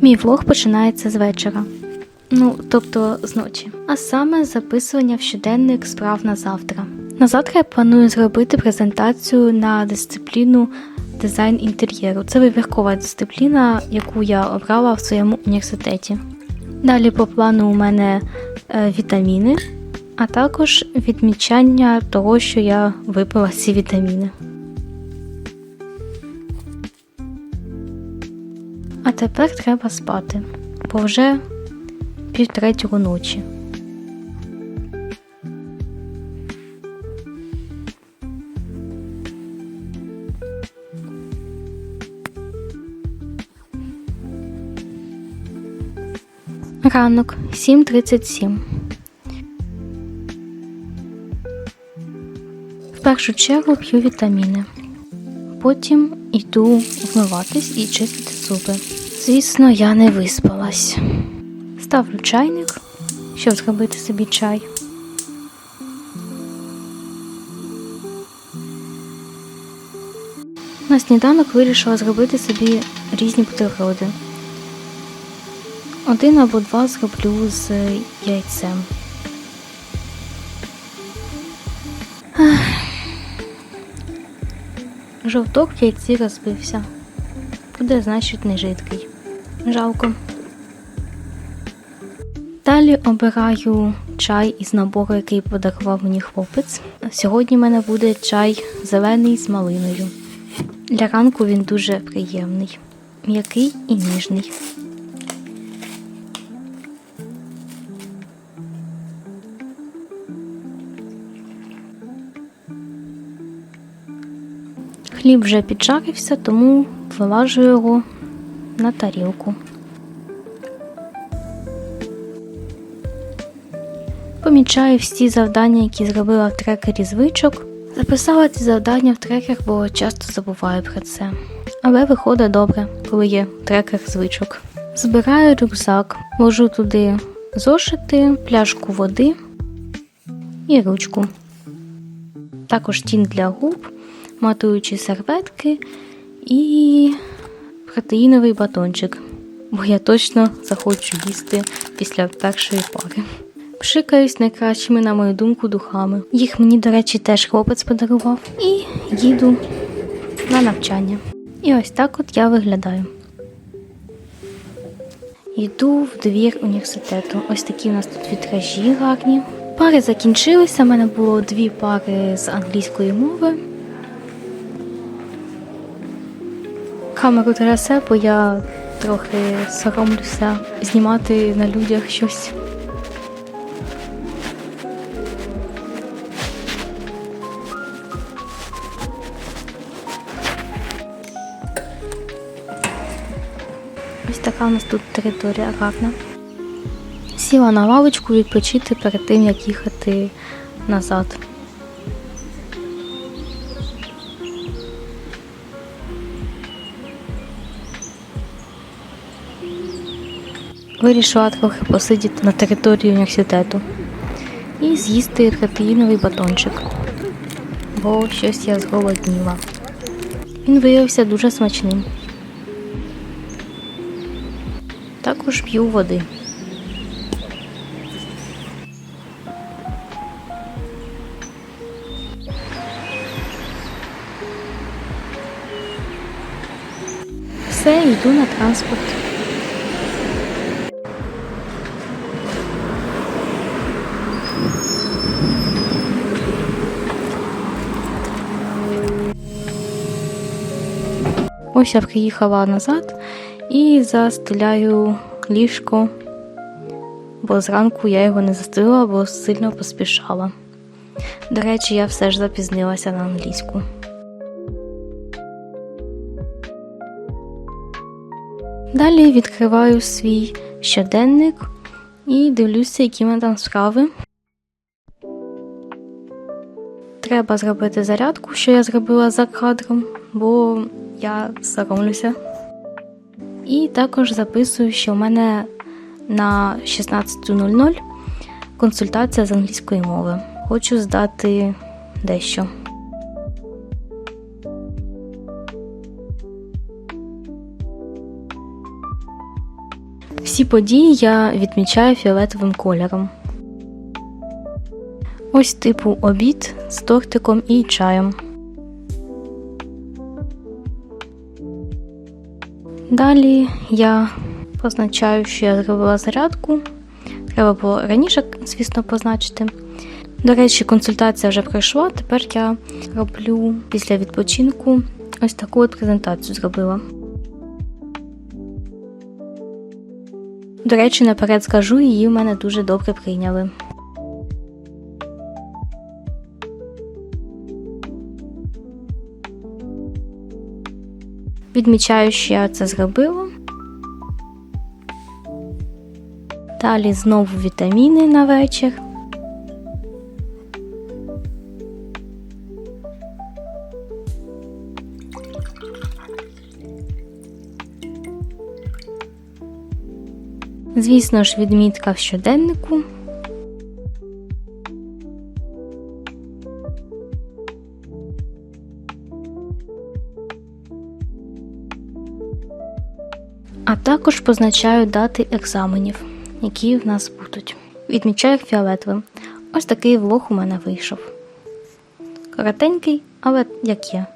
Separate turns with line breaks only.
Мій влог починається з вечора. Ну, тобто з ночі. А саме записування в щоденник справ на завтра. На завтра я планую зробити презентацію на дисципліну дизайн інтер'єру. Це вибіркова дисципліна, яку я обрала в своєму університеті. Далі по плану у мене е, вітаміни, а також відмічання того, що я випила ці вітаміни. А тепер треба спати, бо вже півтретього ночі. Ранок 7.37. В першу чергу п'ю вітаміни. Потім йду вмиватись і чистити зуби. Звісно, я не виспалась. Ставлю чайник, щоб зробити собі чай. На сніданок вирішила зробити собі різні бутерброди. Один або два зроблю з яйцем. Жовток в яйці розбився. Буде, значить, не жидкий. Жалко. Далі обираю чай із набору, який подарував мені хлопець. Сьогодні в мене буде чай зелений з малиною. Для ранку він дуже приємний, м'який і ніжний. Хліб вже піджарився, тому вилажу його на тарілку. Помічаю всі завдання, які зробила в трекері звичок. Записала ці завдання в трекер, бо часто забуваю про це. Але виходить добре, коли є трекер звичок. Збираю рюкзак, ложу туди зошити, пляшку води і ручку. Також тінь для губ, матуючі серветки і протеїновий батончик, бо я точно захочу їсти після першої пари. Пшикаюсь найкращими, на мою думку, духами. Їх мені, до речі, теж хлопець подарував. І їду на навчання. І ось так от я виглядаю. Йду в двір університету. Ось такі у нас тут вітражі гарні. Пари закінчилися. У мене було дві пари з англійської мови. Камеру трясе, бо я трохи соромлюся знімати на людях щось. Ось така у нас тут територія гарна. Сіла на лавочку відпочити перед тим, як їхати назад. Вирішила трохи посидіти на території університету і з'їсти протеїновий батончик, бо щось я зголодніла. Він виявився дуже смачним. Також п'ю води. Все, йду на транспорт. Ось я приїхала назад і застеляю ліжко, бо зранку я його не застелила, бо сильно поспішала. До речі, я все ж запізнилася на англійську. Далі відкриваю свій щоденник і дивлюся, які мене там справи. Треба зробити зарядку, що я зробила за кадром, бо я соромлюся. І також записую, що в мене на 16.00 консультація з англійської мови. Хочу здати дещо. Всі події я відмічаю фіолетовим кольором. Ось типу обід з тортиком і чаєм. Далі я позначаю, що я зробила зарядку. Треба було раніше, звісно, позначити. До речі, консультація вже пройшла. Тепер я роблю після відпочинку ось таку от презентацію зробила. До речі, наперед скажу, її в мене дуже добре прийняли. Відмічаю, що я це зробила. Далі знову вітаміни на вечір. Звісно ж, відмітка в щоденнику. А також позначаю дати екзаменів, які в нас будуть. Відмічаю фіолетовим. Ось такий влог у мене вийшов. Коротенький, але як є.